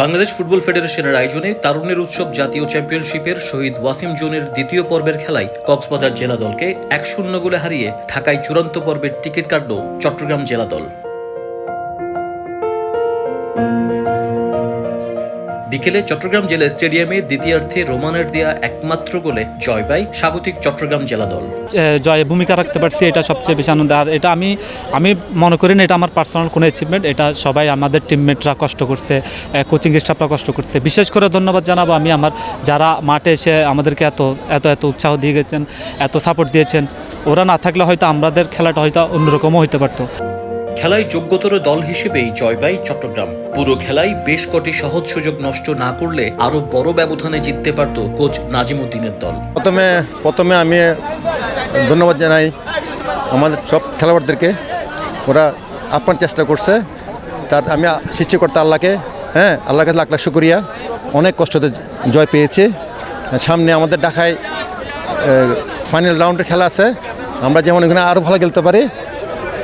Bangladesh football ফেডারেশনের আয়োজনে তারুণ্যের উৎসব জাতীয় চ্যাম্পিয়নশিপের শহীদ ওয়াসিম জোনের দ্বিতীয় পর্বের খেলায় কক্সবাজার জেলা দলকে এক শূন্য গোলে হারিয়ে ঢাকায় চূড়ান্ত পর্বের টিকিট কাটল চট্টগ্রাম জেলা দল। বিকেলে চট্টগ্রাম জেলা স্টেডিয়ামে দ্বিতীয়ার্ধে রোমানের দেয়া একমাত্র গোলে জয় পায় স্বাগতিক চট্টগ্রাম জেলা দল। জয়ে ভূমিকা রাখতে পারছি, এটা সবচেয়ে বেশি আনন্দ। আর এটা আমি আমি মনে করি না, এটা আমার পার্সোনাল কোনো অ্যাচিভমেন্ট এটা সবাই আমাদের টিমমেটরা কষ্ট করছে কোচিং স্টাফরা কষ্ট করছে। বিশেষ করে ধন্যবাদ জানাব আমি আমার, যারা মাঠে এসে আমাদেরকে এত এত এত উৎসাহ দিয়ে গেছেন, এত সাপোর্ট দিয়েছেন, ওরা না থাকলে হয়তো আমাদের খেলাটা হয়তো অন্যরকমও হতে পারতো। খেলায় যোগ্যতর দল হিসেবেই জয় পায় চট্টগ্রাম। পুরো খেলায় বেশ কটি সহজ সুযোগ নষ্ট না করলে আরও বড় ব্যবধানে জিততে পারত কোচ নাজিমুদ্দিনের দল। প্রথমে প্রথমে আমি ধন্যবাদ জানাই আমাদের সব খেলোয়াড়দেরকে। ওরা আপ্রাণ চেষ্টা করছে। তার, আমি সৃষ্টিকর্তা আল্লাহকে হ্যাঁ আল্লাহর কাছে লাখ লাখ শুকরিয়া। অনেক কষ্টতে জয় পেয়েছে। সামনে আমাদের ঢাকায় ফাইনাল রাউন্ডের খেলা আছে। আমরা যেমন এখানে আরও ভালো খেলতে পারি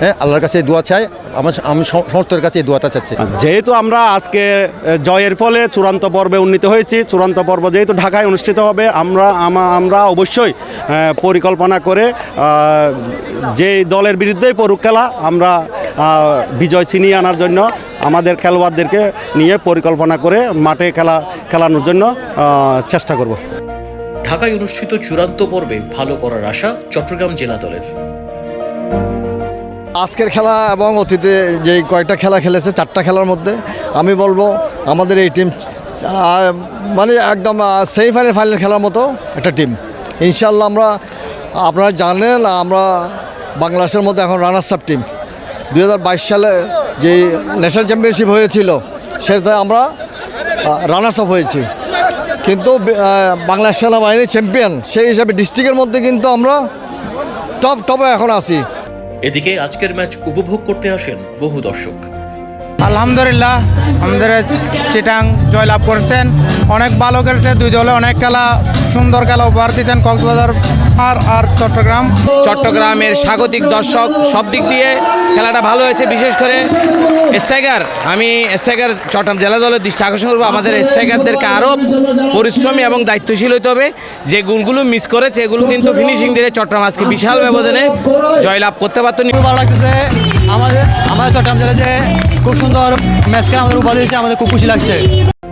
হ্যাঁ আল্লাহর কাছে এই দোয়া চাই আমার আমি সম- সমস্তের কাছে এই দোয়াটা চাচ্ছি। যেহেতু আমরা আজকে জয়ের ফলে চূড়ান্ত পর্বে উন্নীত হয়েছি চূড়ান্ত পর্ব যেহেতু ঢাকায় অনুষ্ঠিত হবে আমরা আমরা অবশ্যই পরিকল্পনা করে যে দলের বিরুদ্ধেই পড়ুক খেলা আমরা বিজয় ছিনিয়ে আনার জন্য আমাদের খেলোয়াড়দেরকে নিয়ে পরিকল্পনা করে মাঠে খেলা খেলানোর জন্য চেষ্টা করব। ঢাকায় অনুষ্ঠিত চূড়ান্ত পর্বে ভালো করার আশা চট্টগ্রাম জেলা দলের। আজকের খেলা এবং অতীতে যে কয়েকটা খেলা খেলেছে, চারটা খেলার মধ্যে আমি বলব আমাদের এই টিম মানে একদম সেমিফাইনাল ফাইনাল খেলার মতো একটা টিম ইনশাল্লাহ আমরা, আপনারা জানেন, আমরা বাংলাদেশের মধ্যে এখন রানার্স আপ টিম দু হাজার বাইশ সালে যে ন্যাশনাল চ্যাম্পিয়নশিপ হয়েছিল, সেটাতে আমরা রানার্স আপ হয়েছি। কিন্তু বাংলাদেশ সেনাবাহিনী চ্যাম্পিয়ন সেই হিসাবে ডিস্ট্রিক্টের মধ্যে কিন্তু আমরা টপ টপে এখন আছি। এদিকে আজকের ম্যাচ উপভোগ করতে আসেন বহু দর্শক। আলহামদুলিল্লাহ, আমাদের চিটাং জয়লাভ করছেন। অনেক ভালো খেলছে, দুই দলে অনেক খেলা, সুন্দর খেলা উপহার দিচ্ছেন কক্সবাজার আর আর চট্টগ্রাম। চট্টগ্রামের স্বাগতিক দর্শক সব দিক দিয়ে খেলাটা ভালো হয়েছে বিশেষ করে স্ট্রাইকার। আমি স্ট্রাইকার চট্টগ্রাম জেলা দলের দৃষ্টি আকর্ষণ করব। আমাদের স্ট্রাইকারদেরকে আরও পরিশ্রমী এবং দায়িত্বশীল হতে হবে। যে গোলগুলো মিস করেছে এগুলো কিন্তু ফিনিশিং দিলে চট্টগ্রাম আজকে বিশাল ব্যবধানে জয়লাভ করতে পারতো ভালো লাগতেছে। আমাদের আমাদের চট্টগ্রাম জেলায় যে খুব সুন্দর ম্যাচ খেলা আমাদের উপাধি আমাদের খুব খুশি লাগছে।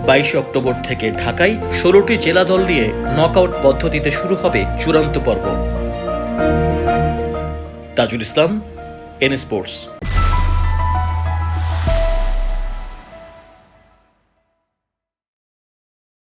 বাইশে অক্টোবর থেকে ঢাকায় ষোলোটি জেলা দল নিয়ে নকআউট পদ্ধতিতে শুরু হবে চূড়ান্ত পর্ব। Tajul Islam, N sports.